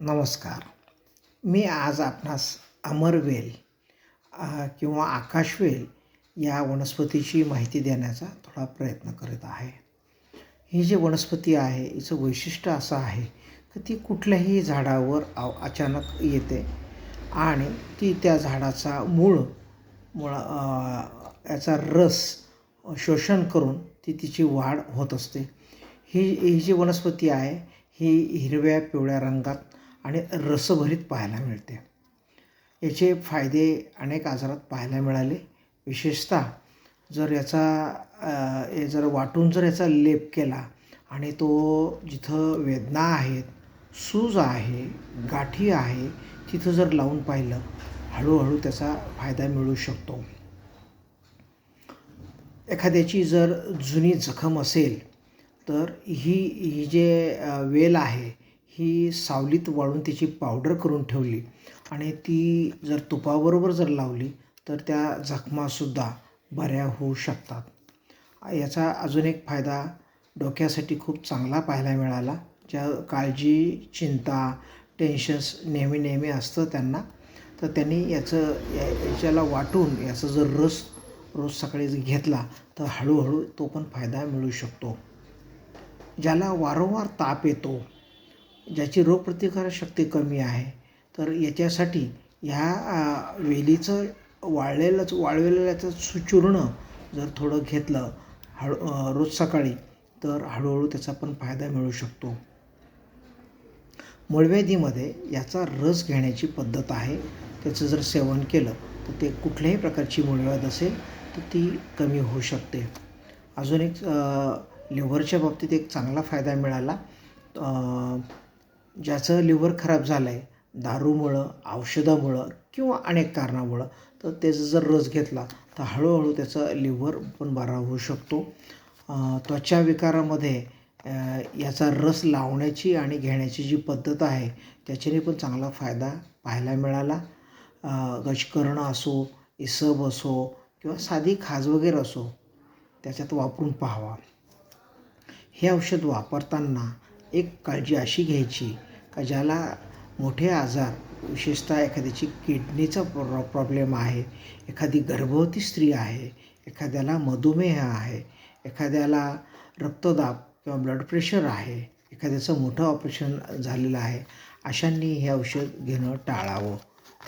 नमस्कार. मी आज आपणास अमरवेल किंवा आकाशवेल या वनस्पतीची माहिती देण्याचा थोडा प्रयत्न करीत आहे. ही जी वनस्पती आहे हिचं वैशिष्ट्य असं आहे की ती कुठल्याही झाडावर अव अचानक येते आणि ती त्या झाडाचा मूळ मुळा याचा रस शोषण करून ती तिची वाढ होत असते. ही ही जी वनस्पती आहे ही हिरव्या पिवळ्या रंगात आणि रसभरीत पाहायला मिळते. याचे फायदे अनेक आजारात पाहायला मिळाले. विशेषतः जर याचा जर वाटून जर याचा लेप केला आणि तो जिथं वेदना आहेत सूज आहे गाठी आहे तिथं जर लावून पाहिलं हळूहळू त्याचा फायदा मिळू शकतो. एखाद्याची जर जुनी जखम असेल तर ही ही जे वेल आहे ही सावलीत वाळून तिची पावडर करून ठेवली. आणि ती जर तुपाबरोबर जर लावली तर त्या जखमासुद्धा बऱ्या होऊ शकतात. याचा अजून एक फायदा डोक्यासाठी खूप चांगला पाहायला मिळाला. ज्या काळजी चिंता टेन्शन्स नेहमी नेहमी असतं त्यांना तर त्यांनी याचं या याच्याला वाटून याचा जर रस रोज सकाळी जर घेतला तर हळूहळू तो पण फायदा मिळू शकतो. ज्याला वारंवार ताप येतो ज्याची रोगप्रतिकारक शक्ती कमी आहे तर याच्यासाठी ह्या वेलीचं वाळलेलंच वाळलेल्याचं सुचूर्ण जर थोडं घेतलं हळू रोज सकाळी तर हळूहळू त्याचा पण फायदा मिळू शकतो. मूळव्याधीमध्ये याचा रस घेण्याची पद्धत आहे. त्याचं जर सेवन केलं तर ते कुठल्याही प्रकारची मूळव्याध असेल तर ती कमी होऊ शकते. अजून एक लिव्हरच्या बाबतीत एक चांगला फायदा मिळाला. ज्याचं लिव्हर खराब झालं आहे दारूमुळं औषधामुळं किंवा अनेक कारणामुळं तर त्याचा जर रस घेतला तर हळूहळू त्याचा लिव्हर पण बरा होऊ शकतो. त्वचा विकारामध्ये याचा रस लावण्याची आणि घेण्याची जी पद्धत आहे त्याच्याने पण चांगला फायदा पाहायला मिळाला. गजकर्ण असो इसब असो किंवा साधी खाज वगैरे असो त्याच्यात वापरून पाहावा. हे औषध वापरताना एक काळजी अशी घ्यायची का ज्याला मोठे आजार विशेषतः एखाद्याची किडनीचा प्रॉ प्रॉब्लेम आहे एखादी गर्भवती स्त्री आहे एखाद्याला मधुमेह आहे एखाद्याला रक्तदाब किंवा ब्लड प्रेशर आहे एखाद्याचं मोठं ऑपरेशन झालेलं आहे अशांनी हे औषध घेणं टाळावं.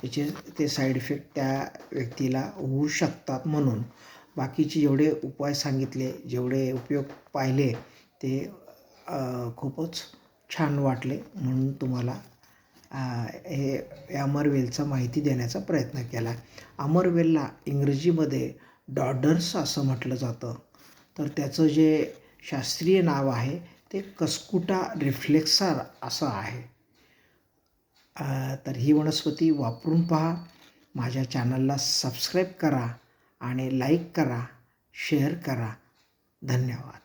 त्याचे ते साईड इफेक्ट त्या व्यक्तीला होऊ शकतात म्हणून. बाकीचे जेवढे उपाय सांगितले जेवढे उपयोग पाहिले ते खूपच छान वाटले म्हणून तुम्हाला हे अमरवेलचा माहिती देण्याचा प्रयत्न केला. अमरवेलला इंग्रजीमध्ये डॉडर्स असं म्हटलं जातं. तर त्याचं जे शास्त्रीय नाव आहे ते कस्कुटा रिफ्लेक्सार असं आहे. तर ही वनस्पती वापरून पहा. माझ्या चॅनलला सबस्क्राईब करा आणि लाईक करा शेअर करा. धन्यवाद.